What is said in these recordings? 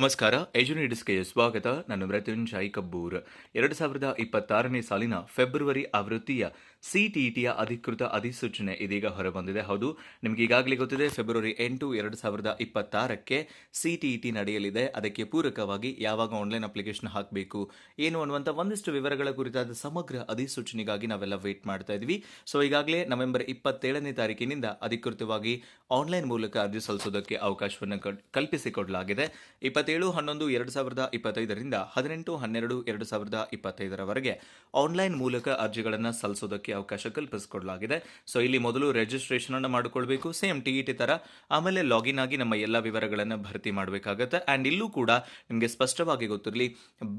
ನಮಸ್ಕಾರ ಎಜುನಿಡಿಸ್ಗೆ ಸ್ವಾಗತ. ನಾನು ಮೃತ್ಯುಂಜಯ್ ಕಬ್ಬೂರ್. ಎರಡು ಸಾವಿರದ ಇಪ್ಪತ್ತಾರನೇ ಸಾಲಿನ ಫೆಬ್ರವರಿ ಆವೃತ್ತಿಯ ಸಿಟಿಇಟಿಯ ಅಧಿಕೃತ ಅಧಿಸೂಚನೆ ಇದೀಗ ಹೊರಬಂದಿದೆ. ಹೌದು, ನಿಮಗೆ ಈಗಾಗಲೇ ಗೊತ್ತಿದೆ, ಫೆಬ್ರವರಿ ಎಂಟು, ಎರಡು ಸಾವಿರದ ಇಪ್ಪತ್ತಾರಕ್ಕೆ ಸಿಟಿಇಟಿ ನಡೆಯಲಿದೆ. ಅದಕ್ಕೆ ಪೂರಕವಾಗಿ ಯಾವಾಗ ಆನ್ಲೈನ್ ಅಪ್ಲಿಕೇಶನ್ ಹಾಕಬೇಕು, ಏನು ಅನ್ನುವಂಥ ಒಂದಿಷ್ಟು ವಿವರಗಳ ಕುರಿತಾದ ಸಮಗ್ರ ಅಧಿಸೂಚನೆಗಾಗಿ ನಾವೆಲ್ಲ ವೇಟ್ ಮಾಡ್ತಾ ಇದ್ವಿ. ಸೊ ಈಗಾಗಲೇ ನವೆಂಬರ್ ಇಪ್ಪತ್ತೇಳನೇ ತಾರೀಕಿನಿಂದ ಅಧಿಕೃತವಾಗಿ ಆನ್ಲೈನ್ ಮೂಲಕ ಅರ್ಜಿ ಸಲ್ಲಿಸೋದಕ್ಕೆ ಅವಕಾಶವನ್ನು ಕಲ್- ಕಲ್ಪಿಸಿಕೊಡಲಾಗಿದೆ. ಇಪ್ಪತ್ತೇಳು, ಹನ್ನೊಂದು, ಎರಡು ಸಾವಿರದ ಇಪ್ಪತ್ತೈದರಿಂದ ಹದಿನೆಂಟು, ಹನ್ನೆರಡು, ಎರಡು ಸಾವಿರದ ಇಪ್ಪತ್ತೈದರವರೆಗೆ ಆನ್ಲೈನ್ ಮೂಲಕ ಅರ್ಜಿಗಳನ್ನು ಸಲ್ಲಿಸೋದಕ್ಕೆ ಅವಕಾಶ ಕಲ್ಪಿಸಿಕೊಡಲಾಗಿದೆ. ಸೊ ಇಲ್ಲಿ ಮೊದಲು ರಿಜಿಸ್ಟ್ರೇಷನ್ ಅನ್ನು ಮಾಡಿಕೊಳ್ಬೇಕು. ಸೇಮ್ ಟಿ ಇ ಟಿ ತರ. ಆಮೇಲೆ ಲಾಗಿನ್ ಆಗಿ ನಮ್ಮ ಎಲ್ಲ ವಿವರಗಳನ್ನು ಭರ್ತಿ ಮಾಡಬೇಕಾಗತ್ತೆ. ಆ್ಯಂಡ್ ಇಲ್ಲೂ ಕೂಡ ನಿಮಗೆ ಸ್ಪಷ್ಟವಾಗಿ ಗೊತ್ತಿರಲಿ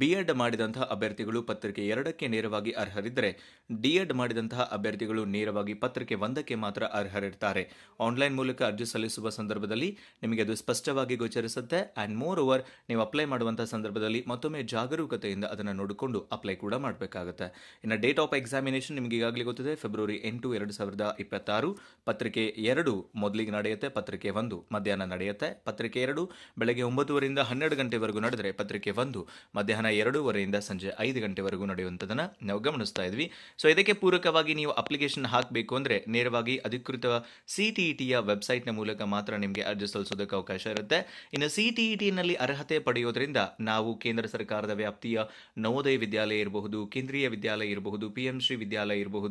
ಬಿ ಎಡ್ ಮಾಡಿದಂತಹ ಅಭ್ಯರ್ಥಿಗಳು ಪತ್ರಿಕೆ ಎರಡಕ್ಕೆ ನೇರವಾಗಿ ಅರ್ಹರಿದ್ದರೆ ಡಿ ಎಡ್ ಮಾಡಿದಂತಹ ಅಭ್ಯರ್ಥಿಗಳು ನೇರವಾಗಿ ಪತ್ರಿಕೆ ಒಂದಕ್ಕೆ ಮಾತ್ರ ಅರ್ಹರಿರ್ತಾರೆ. ಆನ್ಲೈನ್ ಮೂಲಕ ಅರ್ಜಿ ಸಲ್ಲಿಸುವ ಸಂದರ್ಭದಲ್ಲಿ ನಿಮಗೆ ಅದು ಸ್ಪಷ್ಟವಾಗಿ ಗೋಚರಿಸುತ್ತೆ. ಆ್ಯಂಡ್ ಮೋರ್ ಓವರ್ ನೀವು ಅಪ್ಲೈ ಮಾಡುವಂಥ ಸಂದರ್ಭದಲ್ಲಿ ಮತ್ತೊಮ್ಮೆ ಜಾಗರೂಕತೆಯಿಂದ ಅದನ್ನು ನೋಡಿಕೊಂಡು ಅಪ್ಲೈ ಕೂಡ ಮಾಡಬೇಕಾಗುತ್ತೆ. ಇನ್ನು ಡೇಟ್ ಆಫ್ ಎಕ್ಸಾಮಿನೇಷನ್ ನಿಮಗೆ ಈಗಾಗಲೇ ಗೊತ್ತಿದೆ. ಫೆಬ್ರವರಿ ಎಂಟು, ಎರಡು ಸಾವಿರದ ಇಪ್ಪತ್ತಾರು. ಪತ್ರಿಕೆ ಎರಡು ಮೊದಲಿಗೆ ನಡೆಯುತ್ತೆ, ಪತ್ರಿಕೆ ಒಂದು ಮಧ್ಯಾಹ್ನ ನಡೆಯುತ್ತೆ. ಪತ್ರಿಕೆ ಎರಡು ಬೆಳಗ್ಗೆ ಒಂಬತ್ತುವರೆಯಿಂದ ಹನ್ನೆರಡು ಗಂಟೆವರೆಗೂ ನಡೆದರೆ ಪತ್ರಿಕೆ ಒಂದು ಮಧ್ಯಾಹ್ನ ಎರಡೂವರೆಯಿಂದ ಸಂಜೆ ಐದು ಗಂಟೆವರೆಗೂ ನಡೆಯುವಂಥದ್ದನ್ನು ನಾವು ಗಮನಿಸ್ತಾ ಇದ್ವಿ. ಸೊ ಇದಕ್ಕೆ ಪೂರಕವಾಗಿ ನೀವು ಅಪ್ಲಿಕೇಶನ್ ಹಾಕಬೇಕು ಅಂದರೆ ನೇರವಾಗಿ ಅಧಿಕೃತ ಸಿ ಟಿ ಇ ವೆಬ್ಸೈಟ್ನ ಮೂಲಕ ಮಾತ್ರ ನಿಮಗೆ ಅರ್ಜಿ ಸಲ್ಲಿಸೋದಕ್ಕೆ ಅವಕಾಶ ಇರುತ್ತೆ. ಇನ್ನು ಸಿ ಟಿ ಇ ಅರ್ಹತೆ ಪಡೆಯೋದ್ರಿಂದ ನಾವು ಕೇಂದ್ರ ಸರ್ಕಾರದ ವ್ಯಾಪ್ತಿಯ ನವೋದಯ ವಿದ್ಯಾಲಯ ಇರಬಹುದು, ಕೇಂದ್ರೀಯ ವಿದ್ಯಾಲಯ ಇರಬಹುದು, ಪಿ ಎಂ ಶ್ರೀ ವಿದ್ಯಾಲಯ ಇರಬಹುದು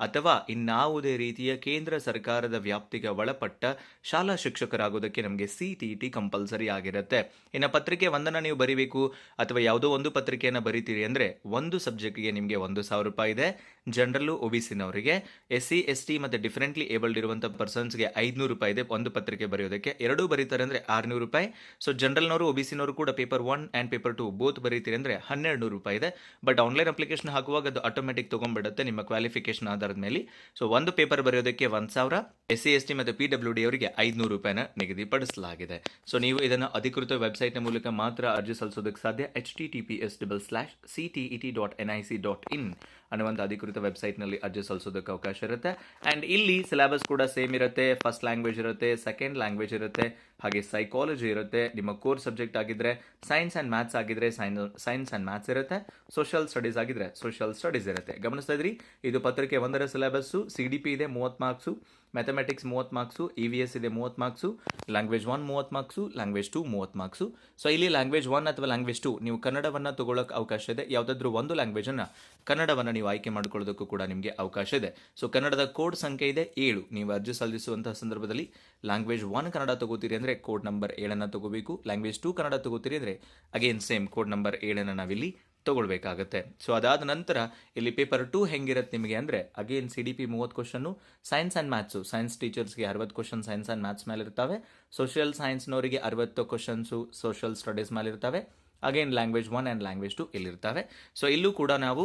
ಅಥವಾ ಇನ್ನಾವುದೇ ರೀತಿಯ ಕೇಂದ್ರ ಸರ್ಕಾರದ ವ್ಯಾಪ್ತಿಗೆ ಒಳಪಟ್ಟ ಶಾಲಾ ಶಿಕ್ಷಕರಾಗೋದಕ್ಕೆ ನಮಗೆ ಸಿ ಟಿ ಕಂಪಲ್ಸರಿ ಆಗಿರುತ್ತೆ. ಇನ್ನು ಪತ್ರಿಕೆ ಒಂದನ್ನು ನೀವು ಬರೀಬೇಕು ಅಥವಾ ಯಾವುದೋ ಒಂದು ಪತ್ರಿಕೆಯನ್ನು ಬರಿತೀರಿ ಅಂದರೆ ಒಂದು ಸಬ್ಜೆಕ್ಟ್ಗೆ ನಿಮಗೆ ಒಂದು ಸಾವಿರ ರೂಪಾಯಿ ಇದೆ. ಜನರಲ್ಲು ಒ ಬಿ ಸಿನವರಿಗೆ ಎಸ್ ಸಿ ಎಸ್ ಟಿ ಮತ್ತು ಡಿಫ್ರೆಂಟ್ಲಿ ಏಬಲ್ಡ್ ಇರುವಂಥ ಪರ್ಸನ್ಸ್ಗೆ ಐದುನೂರು ರೂಪಾಯಿ ಇದೆ ಒಂದು ಪತ್ರಿಕೆ ಬರೆಯೋದಕ್ಕೆ. ಎರಡೂ ಬರೀತಾರೆ ಅಂದರೆ ಆರುನೂರು ರೂಪಾಯಿ. ಸೊ ಜನರಲ್ನವರು ಒ ಬಿ ಸಿನವರು ಕೂಡ paper one and paper two both ಬರೀತೀರಿ ಅಂದರೆ ಹನ್ನೆರಡು ನೂರು ರೂಪಾಯಿ ಇದೆ. ಬಟ್ ಆನ್ಲೈನ್ ಅಪ್ಲಿಕೇಶನ್ ಹಾಕುವಾಗ ಅದು ಆಟೋಮೆಟಿಕ್ ತೊಗೊಂಡ್ಬಿಡುತ್ತೆ ನಿಮ್ಮ ಕ್ವಾಲಿಫಿಕೇಶನ್ ಆಧಾರದ ಮೇಲೆ. ಸೊ ಒಂದು ಪೇಪರ್ ಬರೆಯೋದಕ್ಕೆ ಒಂದು ಸಾವಿರ. ಎಸ್ ಸಿ ಎಸ್ ಟಿ ಮತ್ತು ಪಿ ಡಬ್ಲ್ಯೂ ಡಿ ಅವರಿಗೆ ಐದುನೂರು ರೂಪಾಯಿನ ನಿಗದಿಪಡಿಸಲಾಗಿದೆ ಸೊ ನೀವು ಇದನ್ನು ಅಧಿಕೃತ ವೆಬ್ಸೈಟ್ನ ಮೂಲಕ ಮಾತ್ರ ಅರ್ಜಿ ಸಲ್ಲಿಸೋದಕ್ಕೆ ಸಾಧ್ಯ. H T T P S double slash C T E T dot N I C dot in ಅನ್ನುವಂಥ ಅಧಿಕೃತ ವೆಬ್ಸೈಟ್ನಲ್ಲಿ ಅರ್ಜಿ ಸಲ್ಲಿಸೋದಕ್ಕೆ ಅವಕಾಶ ಇರುತ್ತೆ. ಆ್ಯಂಡ್ ಇಲ್ಲಿ ಸಿಲೆಬಸ್ ಕೂಡ ಸೇಮ್ ಇರುತ್ತೆ. ಫಸ್ಟ್ ಲ್ಯಾಂಗ್ವೇಜ್ ಇರುತ್ತೆ ಸೆಕೆಂಡ್ ಲ್ಯಾಂಗ್ವೇಜ್ ಇರುತ್ತೆ, ಹಾಗೆ ಸೈಕಾಲಜಿ ಇರುತ್ತೆ. ನಿಮ್ಮ ಕೋರ್ ಸಬ್ಜೆಕ್ಟ್ ಆಗಿದ್ರೆ ಸೈನ್ಸ್ ಆ್ಯಂಡ್ ಮ್ಯಾಥ್ಸ್ ಆಗಿದ್ರೆ ಸೈನ್ ಸೈನ್ಸ್ ಆ್ಯಂಡ್ ಮ್ಯಾಥ್ಸ್ ಇರುತ್ತೆ. ಸೋಷಿಯಲ್ ಸ್ಟಡೀಸ್ ಆಗಿದ್ರೆ ಸೋಷಿಯಲ್ ಸ್ಟಡೀಸ್ ಇರುತ್ತೆ. ಗಮನಿಸ್ತಾ ಇದ್ರಿ? ಇದು ಪತ್ರಿಕೆ ಒಂದರ ಸಿಲೆಬಸ್ಸು ಸಿ ಡಿ ಪಿ ಇದೆ, ಮೂವತ್ತು ಮಾರ್ಕ್ಸು ಮ್ಯಾಥಮೆಟಿಕ್ಸ್ ಮೂವತ್ತು ಮಾರ್ಕ್ಸು ಇ ವಿ ಎಸ್ ಇದೆ ಮೂವತ್ತು ಮಾರ್ಕ್ಸು ಲ್ಯಾಂಗ್ವೇಜ್ ಒನ್ ಮೂವತ್ತು ಮಾರ್ಕ್ಸು ಲ್ಯಾಂಗ್ವೇಜ್ ಟು ಮೂವತ್ತು ಮಾರ್ಕ್ಸು ಸೊ ಇಲ್ಲಿ ಲ್ಯಾಂಗ್ವೇಜ್ ಒನ್ ಅಥವಾ ಲ್ಯಾಂಗ್ವೇಜ್ ಟು ನೀವು ಕನ್ನಡವನ್ನು ತಗೊಳ್ಳೋಕೆ ಅವಕಾಶ ಇದೆ. ಯಾವುದಾದ್ರೂ ಒಂದು ಲ್ಯಾಂಗ್ವೇಜನ್ನು ಕನ್ನಡವನ್ನು ನೀವು ಆಯ್ಕೆ ಮಾಡಿಕೊಳ್ಳೋದಕ್ಕೂ ಕೂಡ ನಿಮಗೆ ಅವಕಾಶ ಇದೆ. ಸೊ ಕನ್ನಡದ ಕೋಡ್ ಸಂಖ್ಯೆ ಇದೆ ಏಳು. ನೀವು ಅರ್ಜಿ ಸಲ್ಲಿಸುವಂತಹ ಸಂದರ್ಭದಲ್ಲಿ ಲ್ಯಾಂಗ್ವೇಜ್ ಒನ್ ಕನ್ನಡ ತಗೋತೀರಿ ಅಂದರೆ ಕೋಡ್ ನಂಬರ್ ಏಳನ್ನು ತಗೋಬೇಕು. ಲ್ಯಾಂಗ್ವೇಜ್ ಟು ಕನ್ನಡ ತಗೋತೀರಿ ಅಂದರೆ ಅಗೇನ್ ಸೇಮ್ ಕೋಡ್ ನಂಬರ್ ಏಳನ್ನು ನಾವಿಲ್ಲಿ ತಗೊಳ್ಬೇಕಾಗತ್ತೆ. ಸೊ ಅದಾದ ನಂತರ ಇಲ್ಲಿ ಪೇಪರ್ ಟೂ ಹೆಂಗಿರುತ್ತೆ ನಿಮಗೆ ಅಂದರೆ ಅಗೇನ್ ಸಿ ಡಿ ಪಿ ಮೂವತ್ತು question science and maths science ಟೀಚರ್ಸ್ಗೆ ಅರವತ್ತು ಕ್ವಶನ್ ಸೈನ್ಸ್ ಆ್ಯಂಡ್ ಮ್ಯಾಥ್ಸ್ ಮೇಲೆ ಇರ್ತವೆ ಸೋಷಿಯಲ್ ಸೈನ್ಸ್ನವರಿಗೆ ಅರವತ್ತು ಕ್ವಶನ್ಸು ಸೋಷಿಯಲ್ ಸ್ಟಡೀಸ್ ಮೇಲೆ ಇರ್ತವೆ again language one and language two ಇಲ್ಲಿರ್ತವೆ. So ಇಲ್ಲೂ ಕೂಡ ನಾವು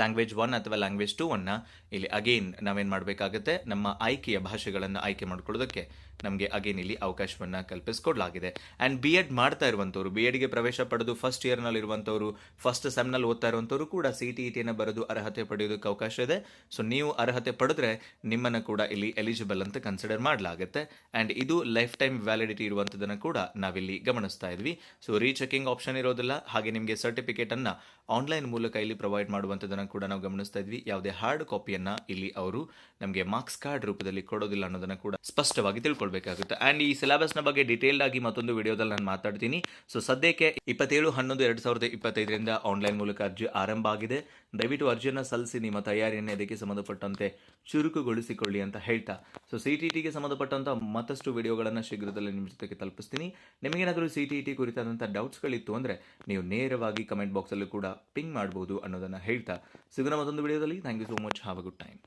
ಲ್ಯಾಂಗ್ವೇಜ್ ಒನ್ ಅಥವಾ ಲ್ಯಾಂಗ್ವೇಜ್ ಟೂ ಅನ್ನು ಇಲ್ಲಿ ಅಗೇನ್ ನಾವೇನು ಮಾಡಬೇಕಾಗುತ್ತೆ? ನಮ್ಮ ಆಯ್ಕೆಯ ಭಾಷೆಗಳನ್ನು ಆಯ್ಕೆ ಮಾಡ್ಕೊಳ್ಳೋದಕ್ಕೆ ನಮಗೆ ಅಗೇನ್ ಇಲ್ಲಿ ಅವಕಾಶವನ್ನು ಕಲ್ಪಿಸಿಕೊಡಲಾಗಿದೆ. ಆ್ಯಂಡ್ ಬಿ ಎಡ್ ಮಾಡ್ತಾ ಇರುವಂಥವ್ರು ಬಿ ಎಡ್ಗೆ ಪ್ರವೇಶ ಪಡೆದು ಫಸ್ಟ್ ಇಯರ್ನಲ್ಲಿ ಇರುವಂಥವ್ರು ಫಸ್ಟ್ ಸೆಮ್ನಲ್ಲಿ ಓದ್ತಾ ಇರುವಂಥವ್ರು ಕೂಡ ಸಿ ಟಿ ಇ ಟಿಯನ್ನು ಬರೆದು ಅರ್ಹತೆ ಪಡೆಯೋದಕ್ಕೆ ಅವಕಾಶ ಇದೆ. ಸೊ ನೀವು ಅರ್ಹತೆ ಪಡೆದ್ರೆ ನಿಮ್ಮನ್ನು ಕೂಡ ಇಲ್ಲಿ ಎಲಿಜಿಬಲ್ ಅಂತ ಕನ್ಸಿಡರ್ ಮಾಡಲಾಗುತ್ತೆ. ಆ್ಯಂಡ್ ಇದು ಲೈಫ್ ಟೈಮ್ ವ್ಯಾಲಿಡಿಟಿ ಇರುವಂಥದ್ದನ್ನು ಕೂಡ ನಾವಿಲ್ಲಿ ಗಮನಿಸ್ತಾ ಇದ್ವಿ. ಸೊ ರೀಚೆಕಿಂಗ್ ಆಪ್ಷನ್ ಇರೋದಿಲ್ಲ. ಹಾಗೆ ನಿಮಗೆ ಸರ್ಟಿಫಿಕೇಟನ್ನು ಆನ್ಲೈನ್ ಮೂಲಕ ಇಲ್ಲಿ ಪ್ರೊವೈಡ್ ಮಾಡುವಂಥದ್ದನ್ನು ಕೂಡ ನಾವು ಗಮನಿಸ್ತಾ ಇದ್ವಿ. ಯಾವುದೇ ಹಾರ್ಡ್ ಕಾಪಿಯನ್ನ ಇಲ್ಲಿ ಅವರು ನಮಗೆ ಮಾರ್ಕ್ಸ್ ಕಾರ್ಡ್ ರೂಪದಲ್ಲಿ ಕೊಡೋದಿಲ್ಲ ಅನ್ನೋದನ್ನು ಕೂಡ ಸ್ಪಷ್ಟವಾಗಿ ತಿಳ್ಕೊಳ್ಬೇಕಾಗುತ್ತೆ. ಆ್ಯಂಡ್ ಈ ಸಿಲೆಬಸ್ನ ಬಗ್ಗೆ ಡೀಟೇಲ್ಡ್ ಆಗಿ ಮತ್ತೊಂದು ವಿಡಿಯೋದಲ್ಲಿ ನಾನು ಮಾತಾಡ್ತೀನಿ. ಸೊ ಸದ್ಯಕ್ಕೆ ಇಪ್ಪತ್ತೇಳು, ಹನ್ನೊಂದು, ಎರಡು ಸಾವಿರದ ಇಪ್ಪತ್ತೈದರಿಂದ ಆನ್ಲೈನ್ ಮೂಲಕ ಅರ್ಜಿ ಆರಂಭ ಆಗಿದೆ. ದಯವಿಟ್ಟು ಅರ್ಜಿಯನ್ನು ಸಲ್ಲಿಸಿ, ನಿಮ್ಮ ತಯಾರಿಯನ್ನು ಇದಕ್ಕೆ ಸಂಬಂಧಪಟ್ಟಂತೆ ಚುರುಕುಗೊಳಿಸಿಕೊಳ್ಳಿ ಅಂತ ಹೇಳ್ತಾ. ಸೊ ಸಿ ಟಿ ಟಿಗೆ ಸಂಬಂಧಪಟ್ಟಂಥ ಮತ್ತಷ್ಟು ವಿಡಿಯೋಗಳನ್ನು ಶೀಘ್ರದಲ್ಲೇ ನಿಮ್ಮ ಜೊತೆಗೆ ತಲುಪಿಸ್ತೀನಿ. ನಿಮಗೇನಾದರೂ ಸಿ ಟಿ ಟಿ ಕುರಿತಾದಂಥ ಡೌಟ್ಸ್ಗಳಿತ್ತು ಅಂದರೆ ನೀವು ನೇರವಾಗಿ ಕಮೆಂಟ್ ಬಾಕ್ಸಲ್ಲೂ ಕೂಡ ಪಿಂಗ್ ಮಾಡ್ಬೋದು ಅನ್ನೋದನ್ನು ಹೇಳ್ತಾ. ಸಿಗೋಣ ಮತ್ತೊಂದು ವಿಡಿಯೋದಲ್ಲಿ. Thank you so much have a good time